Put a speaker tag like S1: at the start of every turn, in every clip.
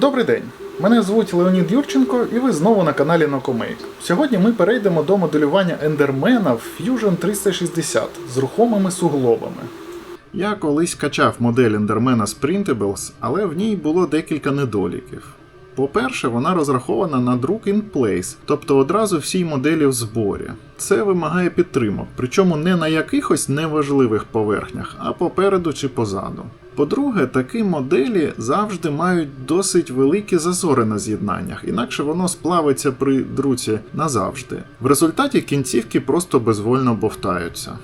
S1: Добрий день! Мене звуть Леонід Юрченко, і ви знову на каналі Nocomake. Сьогодні ми перейдемо до моделювання ендермена в Fusion 360 з рухомими суглобами. Я колись качав модель ендермена з Printables, але в ній було декілька недоліків. По-перше, вона розрахована на друк in place, тобто одразу всій моделі в зборі. Це вимагає підтримок, причому не на якихось неважливих поверхнях, а попереду чи позаду. По-друге, такі моделі завжди мають досить великі зазори на з'єднаннях, інакше воно сплавиться при друці назавжди. В результаті кінцівки просто безвольно бовтаються.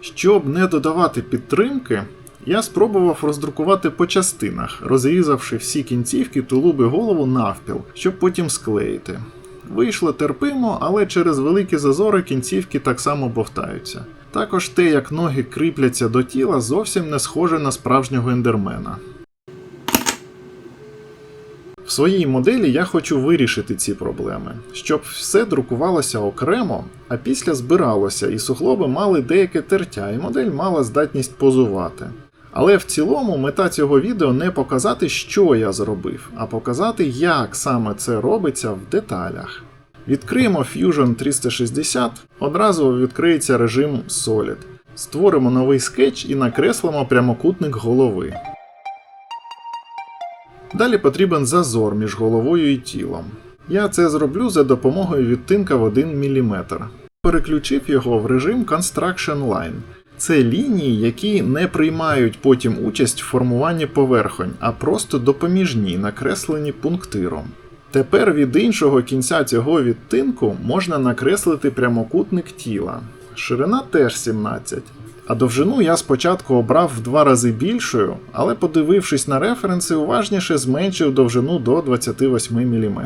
S1: Щоб не додавати підтримки, я спробував роздрукувати по частинах, розрізавши всі кінцівки, тулуби голову навпіл, щоб потім склеїти. Вийшло терпимо, але через великі зазори кінцівки так само бовтаються. Також те, як ноги кріпляться до тіла, зовсім не схоже на справжнього ендермена. В своїй моделі я хочу вирішити ці проблеми, щоб все друкувалося окремо, а після збиралося, і суглоби мали деяке тертя, і модель мала здатність позувати. Але в цілому мета цього відео не показати, що я зробив, а показати, як саме це робиться в деталях. Відкриємо Fusion 360, одразу відкриється режим Solid. Створимо новий скетч і накреслимо прямокутник голови. Далі потрібен зазор між головою і тілом. Я це зроблю за допомогою відтинка в 1 мм. Переключив його в режим Construction Line. Це лінії, які не приймають потім участь в формуванні поверхонь, а просто допоміжні, накреслені пунктиром. Тепер від іншого кінця цього відтинку можна накреслити прямокутник тіла. Ширина теж 17. А довжину я спочатку обрав в два рази більшою, але подивившись на референси, уважніше зменшив довжину до 28 мм.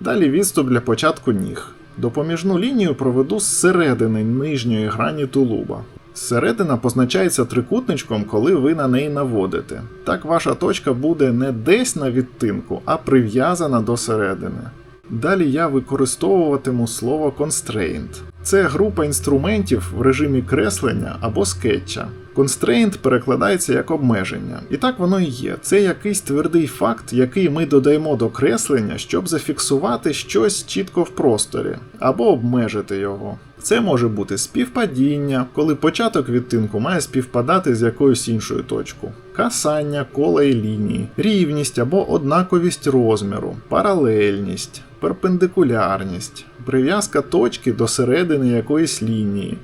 S1: Далі відступ для початку ніг. Допоміжну лінію проведу з середини нижньої грані тулуба. Середина позначається трикутничком, коли ви на неї наводите. Так ваша точка буде не десь на відтинку, а прив'язана до середини. Далі я використовуватиму слово constraint. Це група інструментів в режимі креслення або скетча. Constraint перекладається як обмеження. І так воно і є. Це якийсь твердий факт, який ми додаємо до креслення, щоб зафіксувати щось чітко в просторі, або обмежити його. Це може бути співпадіння, коли початок відтинку має співпадати з якоюсь іншою точкою, касання кола і лінії, рівність або однаковість розміру, паралельність, перпендикулярність, прив'язка точки до середини якоїсь лінії,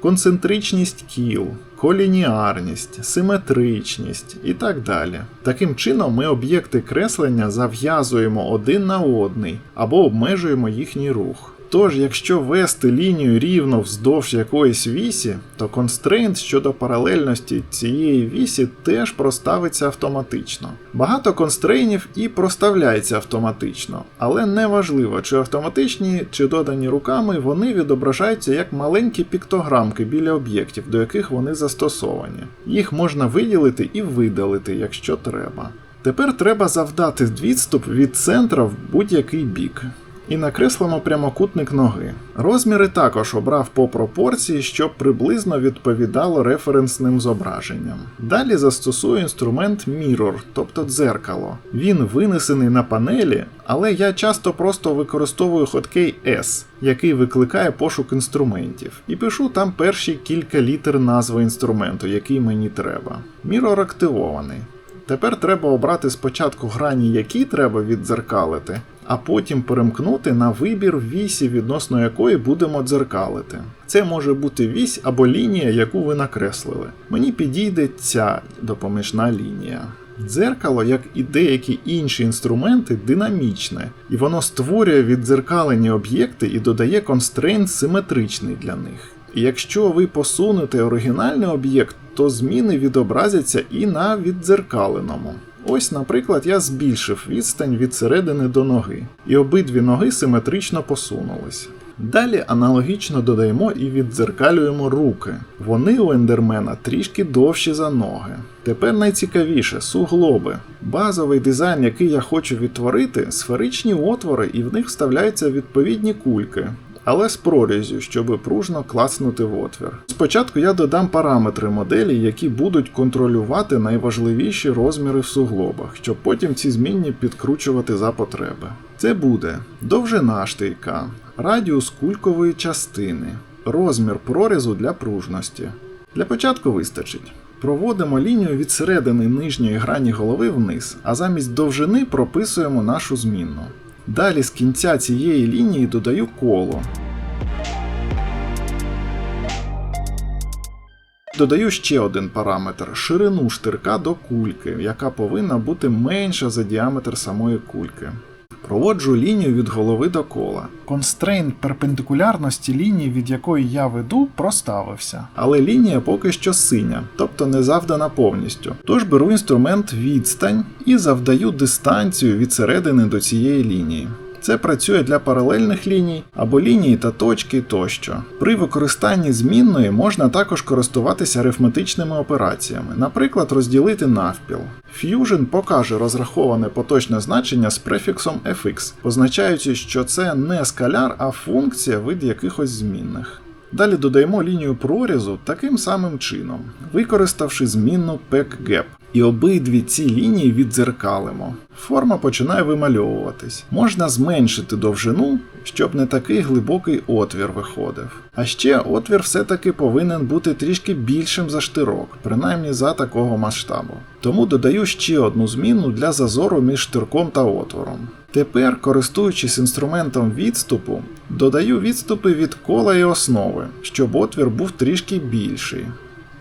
S1: концентричність кіл, колініарність, симетричність і так далі. Таким чином ми об'єкти креслення зав'язуємо один на одний або обмежуємо їхній рух. Тож, якщо вести лінію рівно вздовж якоїсь вісі, то констрейнт щодо паралельності цієї вісі теж проставиться автоматично. Багато констрейнів і проставляється автоматично, але неважливо, чи автоматичні, чи додані руками, вони відображаються як маленькі піктограмки біля об'єктів, до яких вони застосовані. Їх можна виділити і видалити, якщо треба. Тепер треба завдати відступ від центра в будь-який бік. І накреслимо прямокутник ноги. Розміри також обрав по пропорції, щоб приблизно відповідало референсним зображенням. Далі застосую інструмент Mirror, тобто дзеркало. Він винесений на панелі, але я часто просто використовую хоткей S, який викликає пошук інструментів, і пишу там перші кілька літер назви інструменту, який мені треба. Mirror активований. Тепер треба обрати спочатку грані, які треба віддзеркалити, а потім перемкнути на вибір вісі, відносно якої будемо дзеркалити. Це може бути вісь або лінія, яку ви накреслили. Мені підійде ця допоміжна лінія. Дзеркало, як і деякі інші інструменти, динамічне, і воно створює віддзеркалені об'єкти і додає констрейнт симетричний для них. І якщо ви посунете оригінальний об'єкт, то зміни відобразяться і на віддзеркаленому. Ось, наприклад, я збільшив відстань від середини до ноги, і обидві ноги симетрично посунулись. Далі аналогічно додаємо і віддзеркалюємо руки. Вони у ендермена трішки довші за ноги. Тепер найцікавіше суглоби. Базовий дизайн, який я хочу відтворити, сферичні отвори, і в них вставляються відповідні кульки. Але з прорізю, щоб пружно клацнути в отвір. Спочатку я додам параметри моделі, які будуть контролювати найважливіші розміри в суглобах, щоб потім ці змінні підкручувати за потреби. Це буде довжина штирка, радіус кулькової частини, розмір прорізу для пружності. Для початку вистачить. Проводимо лінію від середини нижньої грані голови вниз, а замість довжини прописуємо нашу змінну. Далі з кінця цієї лінії додаю коло. Додаю ще один параметр ширину штирка до кульки, яка повинна бути менша за діаметр самої кульки. Проводжу лінію від голови до кола. Констрейн перпендикулярності лінії, від якої я веду, проставився. Але лінія поки що синя, тобто не завдана повністю. Тож беру інструмент відстань і завдаю дистанцію від середини до цієї лінії. Це працює для паралельних ліній або лінії та точки тощо. При використанні змінної можна також користуватися арифметичними операціями, наприклад, розділити навпіл. Fusion покаже розраховане поточне значення з префіксом fx, позначаючи, що це не скаляр, а функція вид якихось змінних. Далі додаємо лінію прорізу таким самим чином, використавши змінну PECGAP. І обидві ці лінії віддзеркалимо. Форма починає вимальовуватись. Можна зменшити довжину, щоб не такий глибокий отвір виходив. А ще отвір все-таки повинен бути трішки більшим за штирок, принаймні за такого масштабу. Тому додаю ще одну зміну для зазору між штирком та отвором. Тепер, користуючись інструментом відступу, додаю відступи від кола і основи, щоб отвір був трішки більший.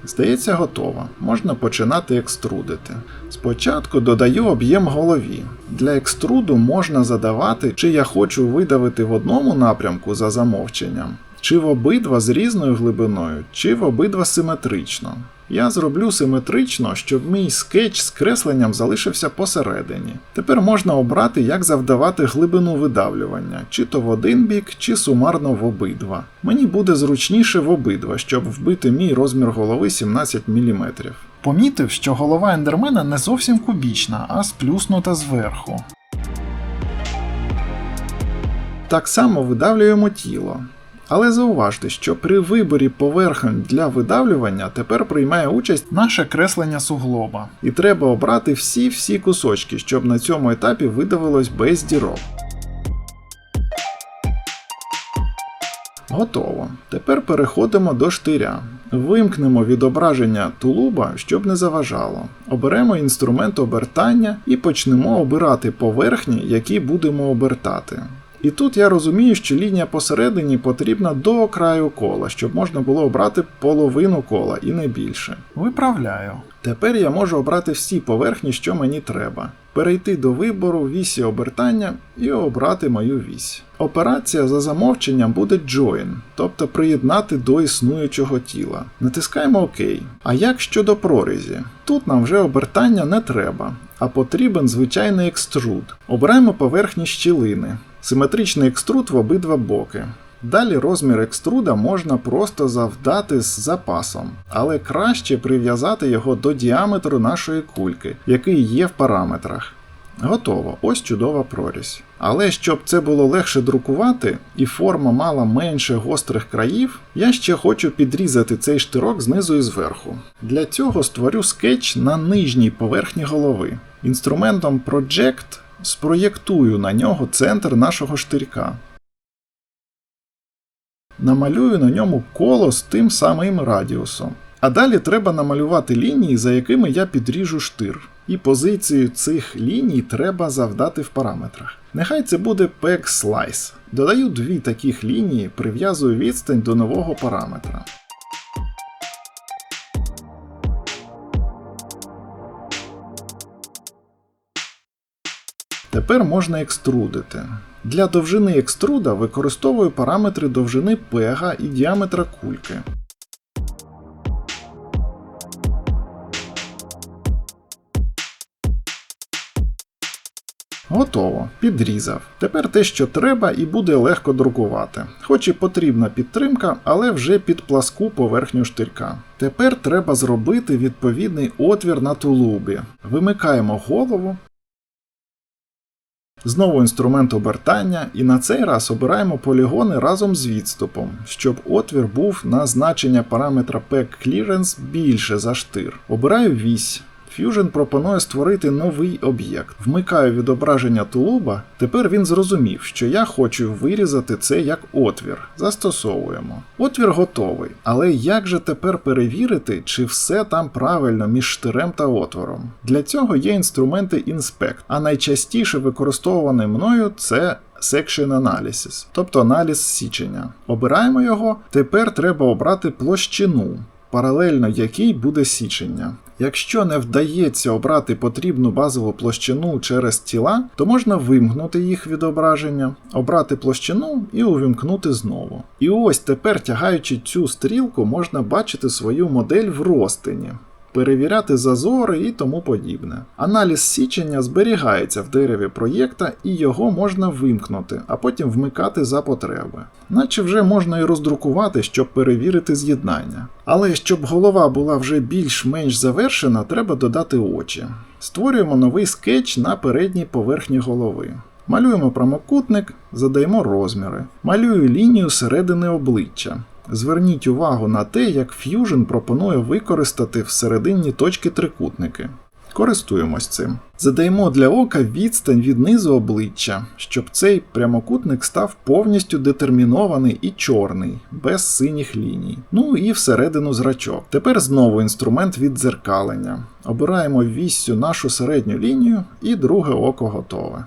S1: Здається, готова. Можна починати екструдити. Спочатку додаю об'єм голові. Для екструду можна задавати, чи я хочу видавити в одному напрямку за замовченням, чи в обидва з різною глибиною, чи в обидва симетрично. Я зроблю симетрично, щоб мій скетч з кресленням залишився посередині. Тепер можна обрати, як завдавати глибину видавлювання, чи то в один бік, чи сумарно в обидва. Мені буде зручніше в обидва, щоб вбити мій розмір голови 17 мм. Помітив, що голова ендермена не зовсім кубічна, а сплюснута зверху. Так само видавлюємо тіло. Але зауважте, що при виборі поверхонь для видавлювання тепер приймає участь наше креслення суглоба. І треба обрати всі-всі кусочки, щоб на цьому етапі видавилось без дірок. Готово. Тепер переходимо до штиря. Вимкнемо відображення тулуба, щоб не заважало. Оберемо інструмент обертання і почнемо обирати поверхні, які будемо обертати. І тут я розумію, що лінія посередині потрібна до краю кола, щоб можна було обрати половину кола і не більше. Виправляю. Тепер я можу обрати всі поверхні, що мені треба, перейти до вибору вісі обертання і обрати мою вісь. Операція за замовченням буде Join, тобто приєднати до існуючого тіла. Натискаємо ОК. А як щодо прорізі? Тут нам вже обертання не треба, а потрібен звичайний екструд. Обираємо поверхні щілини. Симетричний екструд в обидва боки. Далі розмір екструда можна просто завдати з запасом, але краще прив'язати його до діаметру нашої кульки, який є в параметрах. Готово, ось чудова прорізь. Але щоб це було легше друкувати і форма мала менше гострих країв, я ще хочу підрізати цей штирок знизу і зверху. Для цього створю скетч на нижній поверхні голови. Інструментом Project спроєктую на нього центр нашого штирка. Намалюю на ньому коло з тим самим радіусом. А далі треба намалювати лінії, за якими я підріжу штир. І позицію цих ліній треба завдати в параметрах. Нехай це буде peg slice. Додаю дві таких лінії, прив'язую відстань до нового параметра. Тепер можна екструдити. Для довжини екструда використовую параметри довжини пега і діаметра кульки. Готово, підрізав. Тепер те, що треба, і буде легко друкувати. Хоч і потрібна підтримка, але вже під пласку поверхню штирка. Тепер треба зробити відповідний отвір на тулубі. Вимикаємо голову Знову інструмент обертання, і на цей раз обираємо полігони разом з відступом, щоб отвір був на значення параметра PEC Clearance більше за штир. Обираю вісь. Fusion пропонує створити новий об'єкт. Вмикаю відображення тулуба. Тепер він зрозумів, що я хочу вирізати це як отвір. Застосовуємо. Отвір готовий. Але як же тепер перевірити, чи все там правильно між штирем та отвором? Для цього є інструменти Inspect, а найчастіше використовуваний мною це Section Analysis, тобто аналіз січення. Обираємо його. Тепер треба обрати площину паралельно якій буде січення. Якщо не вдається обрати потрібну базову площину через тіла, то можна вимкнути їх відображення, обрати площину і увімкнути знову. І ось тепер, тягаючи цю стрілку, можна бачити свою модель в розтині. Перевіряти зазори і тому подібне. Аналіз січення зберігається в дереві проєкта і його можна вимкнути, а потім вмикати за потреби. Наче вже можна і роздрукувати, щоб перевірити з'єднання. Але щоб голова була вже більш-менш завершена, треба додати очі. Створюємо новий скетч на передній поверхні голови. Малюємо прямокутник, задаємо розміри. Малюю лінію середини обличчя. Зверніть увагу на те, як Fusion пропонує використати всередині точки трикутники. Користуємось цим. Задаємо для ока відстань від низу обличчя, щоб цей прямокутник став повністю детермінований і чорний, без синіх ліній. Ну і всередину зрачок. Тепер знову інструмент віддзеркалення. Обираємо віссю нашу середню лінію і друге око готове.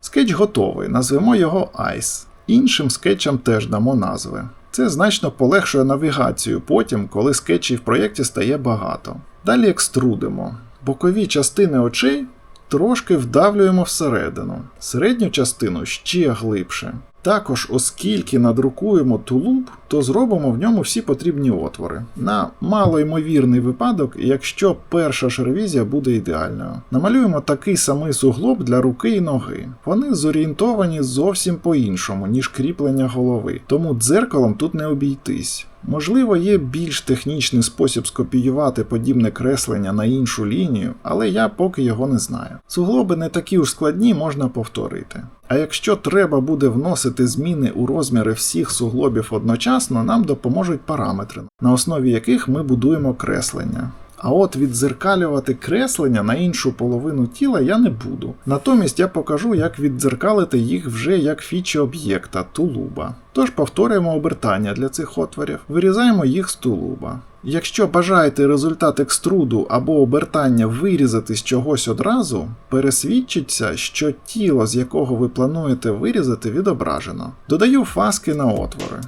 S1: Скетч готовий, назвемо його Ice. Іншим скетчам теж дамо назви. Це значно полегшує навігацію потім, коли скетчів в проєкті стає багато. Далі екструдимо. Бокові частини очей трошки вдавлюємо всередину, середню частину ще глибше. Також, оскільки надрукуємо тулуб, то зробимо в ньому всі потрібні отвори. На малоймовірний випадок, якщо перша ж ревізія буде ідеальною. Намалюємо такий самий суглоб для руки і ноги. Вони зорієнтовані зовсім по-іншому, ніж кріплення голови, тому дзеркалом тут не обійтись. Можливо, є більш технічний спосіб скопіювати подібне креслення на іншу лінію, але я поки його не знаю. Суглоби не такі уж складні, можна повторити. А якщо треба буде вносити зміни у розміри всіх суглобів одночасно, нам допоможуть параметри, на основі яких ми будуємо креслення. А от віддзеркалювати креслення на іншу половину тіла я не буду. Натомість я покажу, як віддзеркалити їх вже як фічі об'єкта тулуба. Тож повторюємо обертання для цих отворів, вирізаємо їх з тулуба. Якщо бажаєте результат екструду або обертання вирізати з чогось одразу, пересвідчіться, що тіло, з якого ви плануєте вирізати, відображено. Додаю фаски на отвори.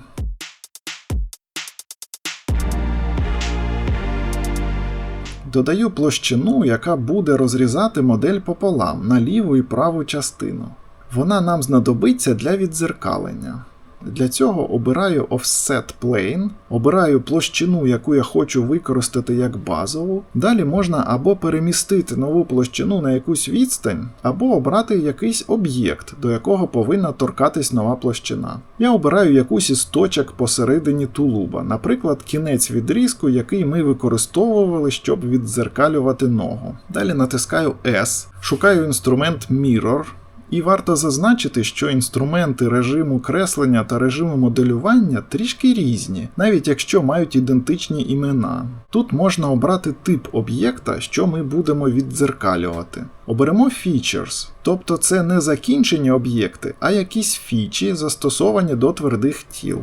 S1: Додаю площину, яка буде розрізати модель пополам на ліву і праву частину. Вона нам знадобиться для віддзеркалення. Для цього обираю Offset Plane, обираю площину, яку я хочу використати як базову. Далі можна або перемістити нову площину на якусь відстань, або обрати якийсь об'єкт, до якого повинна торкатись нова площина. Я обираю якусь із точок посередині тулуба, наприклад, кінець відрізку, який ми використовували, щоб віддзеркалювати ногу. Далі натискаю S, шукаю інструмент Mirror. І варто зазначити, що інструменти режиму креслення та режиму моделювання трішки різні, навіть якщо мають ідентичні імена. Тут можна обрати тип об'єкта, що ми будемо віддзеркалювати. Оберемо Features, тобто це не закінчені об'єкти, а якісь фічі, застосовані до твердих тіл.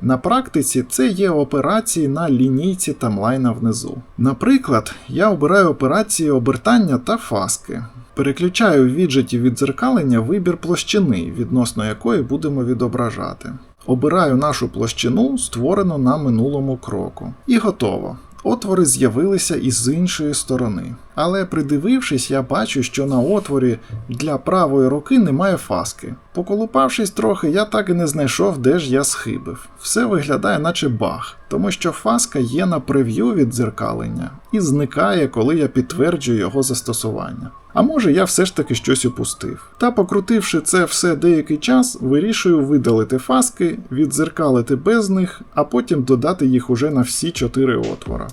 S1: На практиці це є операції на лінійці таймлайна внизу. Наприклад, я обираю операції обертання та фаски. Переключаю в віджеті віддзеркалення вибір площини, відносно якої будемо відображати. Обираю нашу площину, створену на минулому кроку. І готово. Отвори з'явилися і з іншої сторони. Але придивившись, я бачу, що на отворі для правої руки немає фаски. Поколупавшись трохи, я так і не знайшов, де ж я схибив. Все виглядає, наче баг, тому що фаска є на прев'ю віддзеркалення і зникає, коли я підтверджую його застосування. А може я все ж таки щось упустив. Та покрутивши це все деякий час, вирішую видалити фаски, віддзеркалити без них, а потім додати їх уже на всі чотири отвора.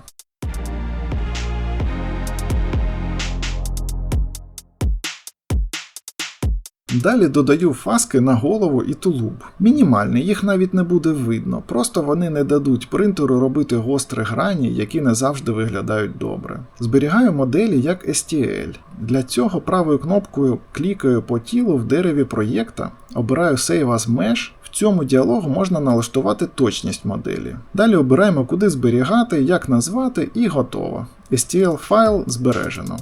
S1: Далі додаю фаски на голову і тулуб. Мінімальні, їх навіть не буде видно, просто вони не дадуть принтеру робити гострі грані, які не завжди виглядають добре. Зберігаю моделі як STL. Для цього правою кнопкою клікаю по тілу в дереві проєкта, обираю Save as Mesh. В цьому діалогу можна налаштувати точність моделі. Далі обираємо, куди зберігати, як назвати і готово. STL файл збережено.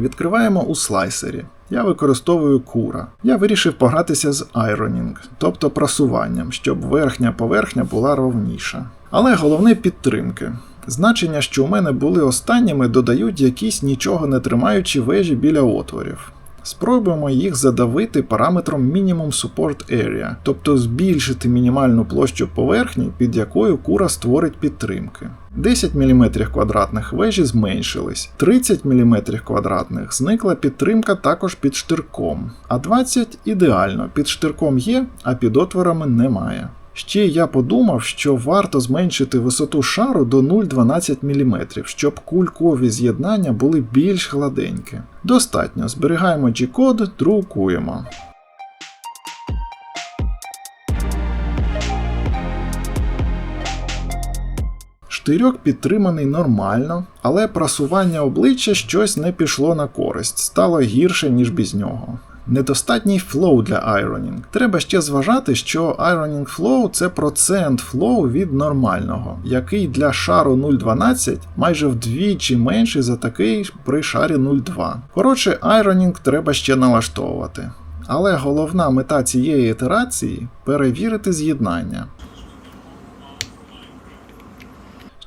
S1: Відкриваємо у слайсері. Я використовую кура. Я вирішив погратися з ironing, тобто прасуванням, щоб верхня поверхня була ровніша. Але головне підтримки. Значення, що у мене були останніми, додають якісь нічого не тримаючі вежі біля отворів. Спробуємо їх задавити параметром Minimum Support Area, тобто збільшити мінімальну площу поверхні, під якою кура створить підтримки. 10 мм квадратних вежі зменшились, 30 мм квадратних зникла підтримка також під штирком, а 20 ідеально під штирком є, а під отворами немає. Ще я подумав, що варто зменшити висоту шару до 0,12 мм, щоб кулькові з'єднання були більш гладенькі. Достатньо, зберігаємо G-код, друкуємо. Штирьок підтриманий нормально, але прасування обличчя щось не пішло на користь, стало гірше, ніж без нього. Недостатній флоу для ironing. Треба ще зважати, що ironing flow це процент флоу від нормального, який для шару 0,12 майже вдвічі менший за такий при шарі 0,2. Коротше, ironing треба ще налаштовувати. Але головна мета цієї ітерації перевірити з'єднання.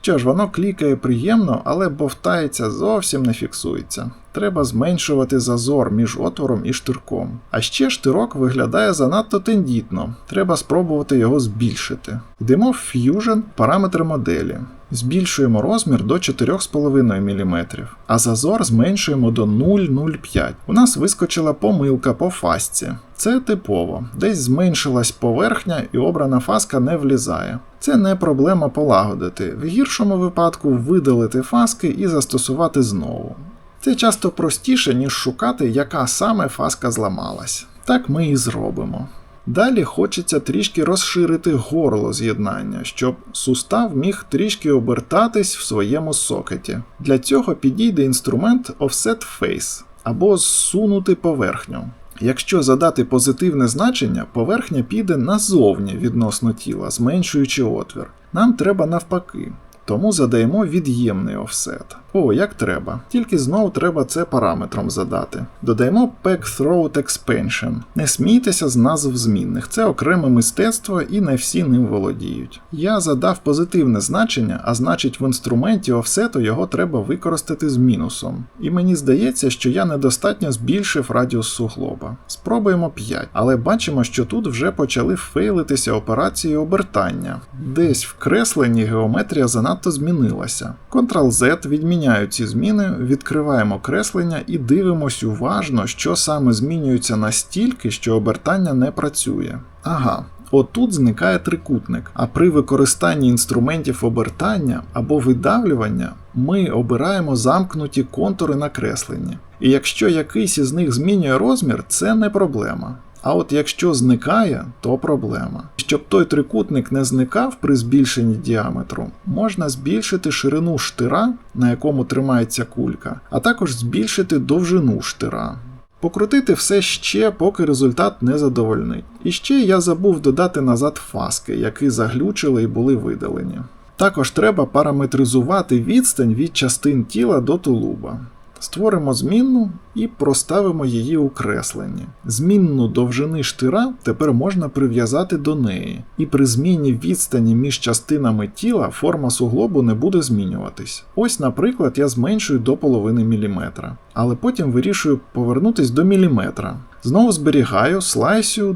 S1: Що ж, воно клікає приємно, але бовтається зовсім не фіксується. Треба зменшувати зазор між отвором і штирком. А ще штирок виглядає занадто тендітно, треба спробувати його збільшити. Йдемо в Fusion, параметри моделі. Збільшуємо розмір до 4,5 мм, а зазор зменшуємо до 0,05. У нас вискочила помилка по фасці. Це типово, десь зменшилась поверхня і обрана фаска не влізає. Це не проблема полагодити, в гіршому випадку видалити фаски і застосувати знову. Це часто простіше, ніж шукати, яка саме фаска зламалась. Так ми і зробимо. Далі хочеться трішки розширити горло з'єднання, щоб сустав міг трішки обертатись в своєму сокеті. Для цього підійде інструмент Offset Face або зсунути поверхню. Якщо задати позитивне значення, поверхня піде назовні відносно тіла, зменшуючи отвір. Нам треба навпаки. Тому задаємо від'ємний офсет. О, як треба. Тільки знову треба це параметром задати. Додаємо Pack Throat Expansion. Не смійтеся з назв змінних, це окреме мистецтво і не всі ним володіють. Я задав позитивне значення, а значить в інструменті офсету його треба використати з мінусом. І мені здається, що я недостатньо збільшив радіус суглоба. Спробуємо 5, але бачимо, що тут вже почали фейлитися операції обертання. Десь в кресленні геометрія занадто змінилася. Ctrl-Z відміняє ці зміни, відкриваємо креслення і дивимось уважно, що саме змінюється настільки, що обертання не працює. Ага. Отут зникає трикутник, а при використанні інструментів обертання або видавлювання ми обираємо замкнуті контури на кресленні. І якщо якийсь із них змінює розмір, це не проблема. А от якщо зникає, то проблема. Щоб той трикутник не зникав при збільшенні діаметру, можна збільшити ширину штира, на якому тримається кулька, а також збільшити довжину штира. Покрутити все ще, поки результат не задовольнить. І ще я забув додати назад фаски, які заглючили і були видалені. Також треба параметризувати відстань від частин тіла до тулуба. Створимо змінну і проставимо її у кресленні. Змінну довжини штира тепер можна прив'язати до неї, і при зміні відстані між частинами тіла форма суглобу не буде змінюватись. Ось, наприклад, я зменшую до половини міліметра, але потім вирішую повернутись до міліметра. Знову зберігаю, слайсю,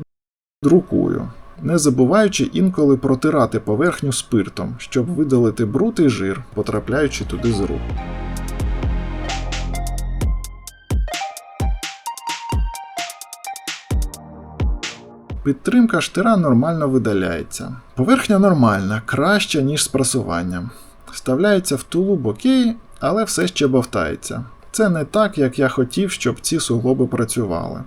S1: друкую. Не забуваючи інколи протирати поверхню спиртом, щоб видалити бруд і жир, потрапляючи туди з рук. Підтримка штира нормально видаляється. Поверхня нормальна, краща, ніж з прасуванням. Вставляється в тулуб окей, але все ще бовтається. Це не так, як я хотів, щоб ці суглоби працювали.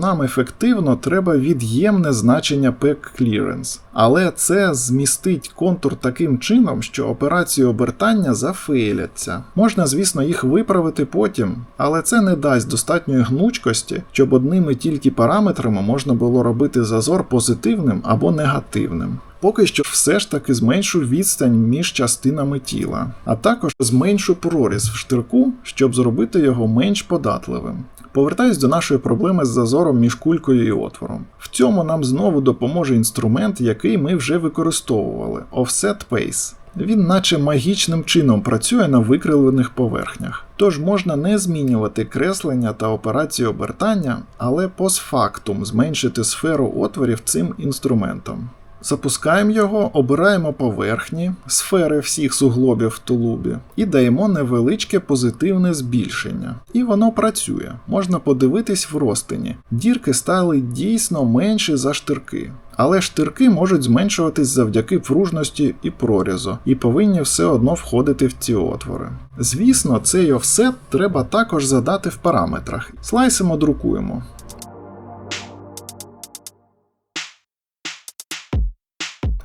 S1: Нам ефективно треба від'ємне значення Pack Clearance, але це змістить контур таким чином, що операції обертання зафейляться. Можна, звісно, їх виправити потім, але це не дасть достатньої гнучкості, щоб одними тільки параметрами можна було робити зазор позитивним або негативним. Поки що все ж таки зменшу відстань між частинами тіла, а також зменшу проріз в штирку, щоб зробити його менш податливим. Повертаюсь до нашої проблеми з зазором між кулькою і отвором. В цьому нам знову допоможе інструмент, який ми вже використовували Offset Pace. Він наче магічним чином працює на викривлених поверхнях. Тож можна не змінювати креслення та операції обертання, але постфактум зменшити сферу отворів цим інструментом. Запускаємо його, обираємо поверхні, сфери всіх суглобів в тулубі і даємо невеличке позитивне збільшення. І воно працює. Можна подивитись в розтині. Дірки стали дійсно менші за штирки. Але штирки можуть зменшуватись завдяки пружності і прорізу, і повинні все одно входити в ці отвори. Звісно, цей офсет треба також задати в параметрах. Слайсимо друкуємо.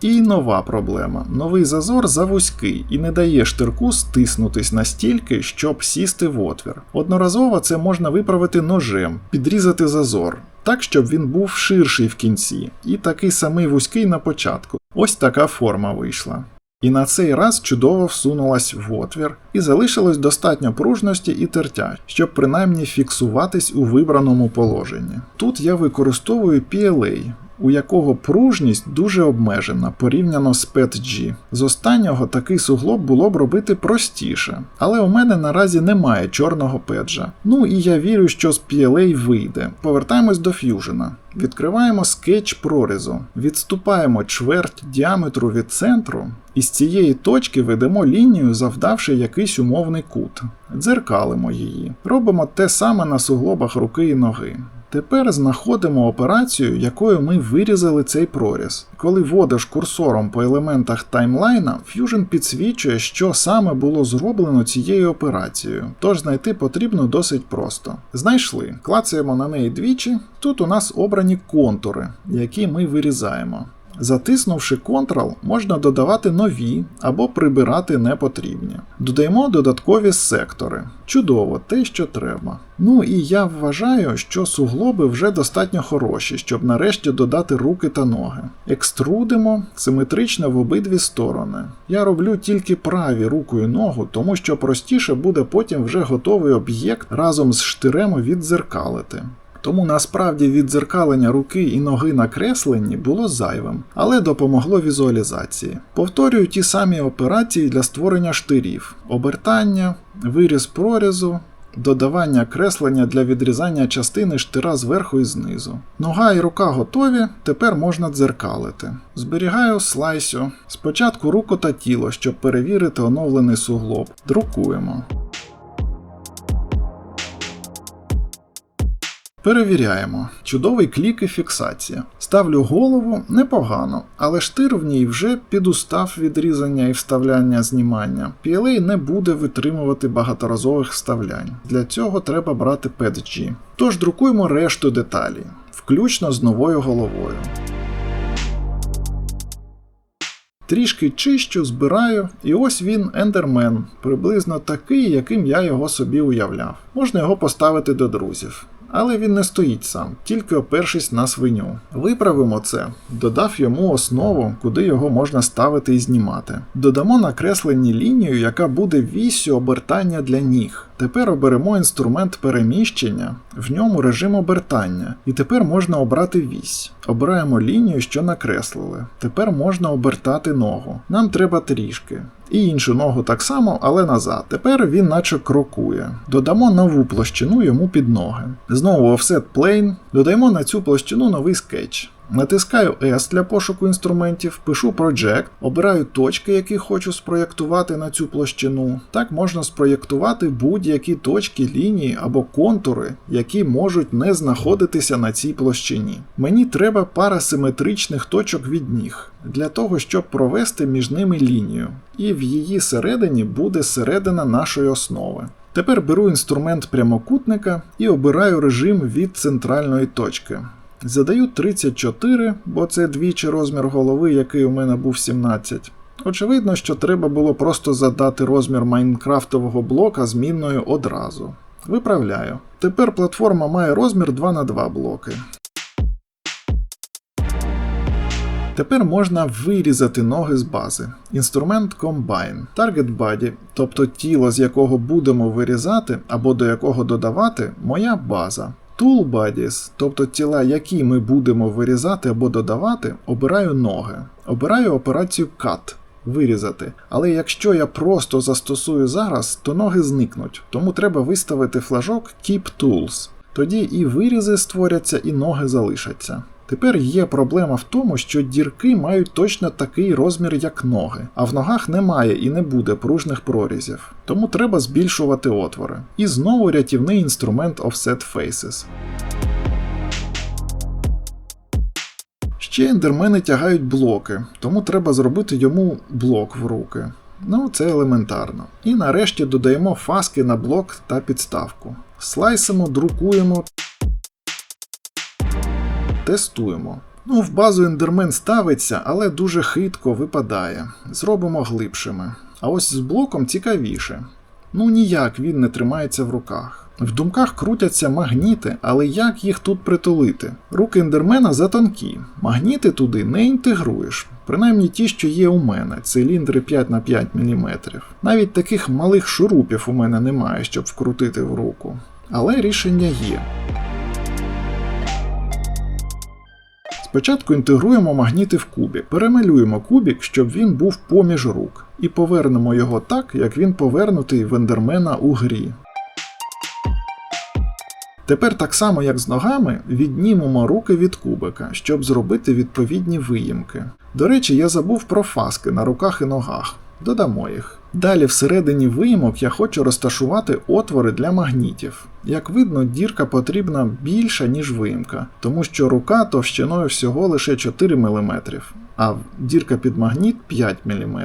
S1: І нова проблема. Новий зазор завузький і не дає штирку стиснутись настільки, щоб сісти в отвір. Одноразово це можна виправити ножем, підрізати зазор, так щоб він був ширший в кінці, і такий самий вузький на початку. Ось така форма вийшла. І на цей раз чудово всунулась в отвір, і залишилось достатньо пружності і тертя, щоб принаймні фіксуватись у вибраному положенні. Тут я використовую PLA, у якого пружність дуже обмежена порівняно з PETG. З останнього такий суглоб було б робити простіше, але у мене наразі немає чорного педжа. Ну і я вірю, що з PLA вийде. Повертаємось до ф'южена. Відкриваємо скетч прорізу, відступаємо чверть діаметру від центру, і з цієї точки ведемо лінію, завдавши якийсь умовний кут. Дзеркалимо її. Робимо те саме на суглобах руки і ноги. Тепер знаходимо операцію, якою ми вирізали цей проріз. Коли водиш курсором по елементах таймлайна, Fusion підсвічує, що саме було зроблено цією операцією, тож знайти потрібно досить просто. Знайшли, клацаємо на неї двічі. Тут у нас обрані контури, які ми вирізаємо. Затиснувши Ctrl, можна додавати нові або прибирати непотрібні. Додаємо додаткові сектори. Чудово, те, що треба. Ну і я вважаю, що суглоби вже достатньо хороші, щоб нарешті додати руки та ноги. Екструдимо симетрично в обидві сторони. Я роблю тільки праві руку і ногу, тому що простіше буде потім вже готовий об'єкт разом з штирем віддзеркалити. Тому насправді віддзеркалення руки і ноги на кресленні було зайвим, але допомогло візуалізації. Повторюю ті самі операції для створення штирів: обертання, виріз прорізу. Додавання креслення для відрізання частини штира зверху і знизу. Нога і рука готові, тепер можна дзеркалити. Зберігаю слайсю. Спочатку руку та тіло, щоб перевірити оновлений суглоб. Друкуємо. Перевіряємо. Чудовий клік і фіксація. Ставлю голову непогано, але штир в ній вже підустав відрізання і вставляння знімання. PLA не буде витримувати багаторазових вставлянь. Для цього треба брати PETG. Тож друкуємо решту деталі, включно з новою головою. Трішки чищу, збираю, і ось він ендермен, приблизно такий, яким я його собі уявляв. Можна його поставити до друзів. Але він не стоїть сам, тільки опершись на свиню. Виправимо це, додав йому основу, куди його можна ставити і знімати. Додамо накреслені лінію, яка буде вісю обертання для ніг. Тепер оберемо інструмент переміщення, в ньому режим обертання, і тепер можна обрати вісь. Обираємо лінію, що накреслили. Тепер можна обертати ногу. Нам треба трішки. І іншу ногу так само, але назад. Тепер він наче крокує. Додамо нову площину йому під ноги. Знову Offset Plane, додаємо на цю площину новий скетч. Натискаю S для пошуку інструментів, пишу Project, обираю точки, які хочу спроєктувати на цю площину. Так можна спроєктувати будь-які точки, лінії або контури, які можуть не знаходитися на цій площині. Мені треба пара симетричних точок від ніг для того, щоб провести між ними лінію. І в її середині буде середина нашої основи. Тепер беру інструмент прямокутника і обираю режим від центральної точки. Задаю 34, бо це двічі розмір голови, який у мене був 17. Очевидно, що треба було просто задати розмір майнкрафтового блока змінною одразу. Виправляю. Тепер платформа має розмір 2 на 2 блоки. Тепер можна вирізати ноги з бази. Інструмент Combine. Target Body, тобто тіло, з якого будемо вирізати або до якого додавати, моя база. Tool Bodies, тобто тіла, які ми будемо вирізати або додавати, обираю ноги. Обираю операцію Cut. Вирізати. Але якщо я просто застосую зараз, то ноги зникнуть, тому треба виставити флажок Keep Tools. Тоді і вирізи створяться, і ноги залишаться. Тепер є проблема в тому, що дірки мають точно такий розмір, як ноги, а в ногах немає і не буде пружних прорізів. Тому треба збільшувати отвори. І знову рятівний інструмент Offset Faces. Ще ендермени тягають блоки, тому треба зробити йому блок в руки. Ну, це елементарно. І нарешті додаємо фаски на блок та підставку. Слайсимо, друкуємо, тестуємо. Ну, в базу ендермен ставиться, але дуже хитко випадає. Зробимо глибшими. А ось з блоком цікавіше. Ну ніяк він не тримається в руках. В думках крутяться магніти, але як їх тут притулити? Руки ендермена затонкі, магніти туди не інтегруєш. Принаймні ті, що є у мене, циліндри 5 на 5 мм. Навіть таких малих шурупів у мене немає, щоб вкрутити в руку. Але рішення є. Спочатку інтегруємо магніти в кубік, перемалюємо кубік, щоб він був поміж рук, і повернемо його так, як він повернутий в ендермена у грі. Тепер так само, як з ногами, віднімемо руки від кубика, щоб зробити відповідні виїмки. До речі, я забув про фаски на руках і ногах. Додамо їх. Далі всередині виїмок я хочу розташувати отвори для магнітів. Як видно, дірка потрібна більша, ніж виїмка, тому що рука товщиною всього лише 4 мм, а дірка під магніт 5 мм.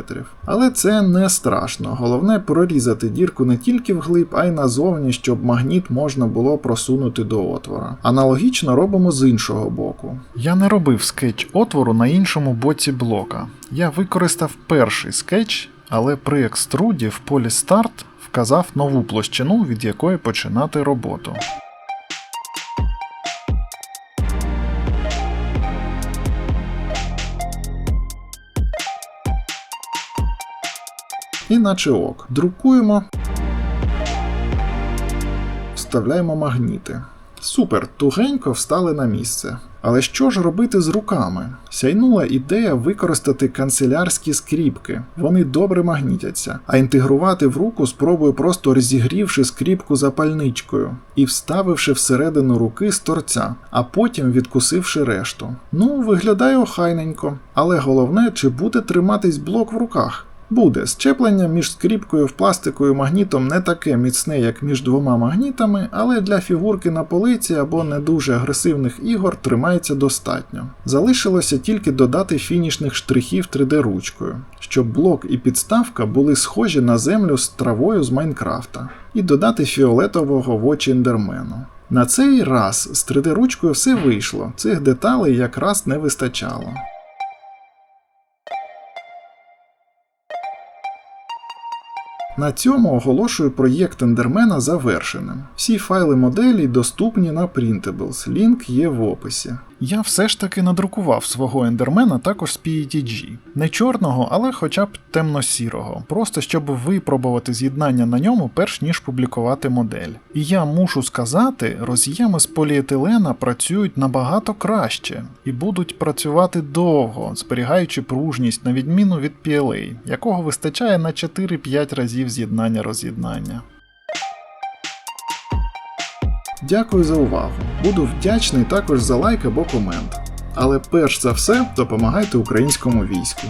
S1: Але це не страшно. Головне прорізати дірку не тільки вглиб, а й назовні, щоб магніт можна було просунути до отвора. Аналогічно робимо з іншого боку. Я не робив скетч отвору на іншому боці блока. Я використав перший скетч але при екструді в полі старт вказав нову площину, від якої починати роботу. Іначе ок. Друкуємо, вставляємо магніти. Супер, тугенько встали на місце. Але що ж робити з руками? Сяйнула ідея використати канцелярські скріпки, вони добре магнітяться, а інтегрувати в руку спробую просто розігрівши скріпку запальничкою і вставивши всередину руки з торця, а потім відкусивши решту. Ну, виглядає охайненько, але головне, чи буде триматись блок в руках. Буде щеплення між скріпкою в пластику і магнітом не таке міцне, як між двома магнітами, але для фігурки на полиці або не дуже агресивних ігор тримається достатньо. Залишилося тільки додати фінішних штрихів 3D-ручкою, щоб блок і підставка були схожі на землю з травою з Майнкрафта, і додати фіолетового в очі ендермену. На цей раз з 3D-ручкою все вийшло, цих деталей якраз не вистачало. На цьому оголошую проєкт ендермена завершеним. Всі файли моделі доступні на Printables, лінк є в описі. Я все ж таки надрукував свого ендермена також з PETG. Не чорного, але хоча б темно-сірого, просто щоб випробувати з'єднання на ньому, перш ніж публікувати модель. І я мушу сказати, роз'єми з поліетилена працюють набагато краще і будуть працювати довго, зберігаючи пружність на відміну від PLA, якого вистачає на 4-5 разів з'єднання роз'єднання. Дякую за увагу. Буду вдячний також за лайк або комент. Але перш за все допомагайте українському війську.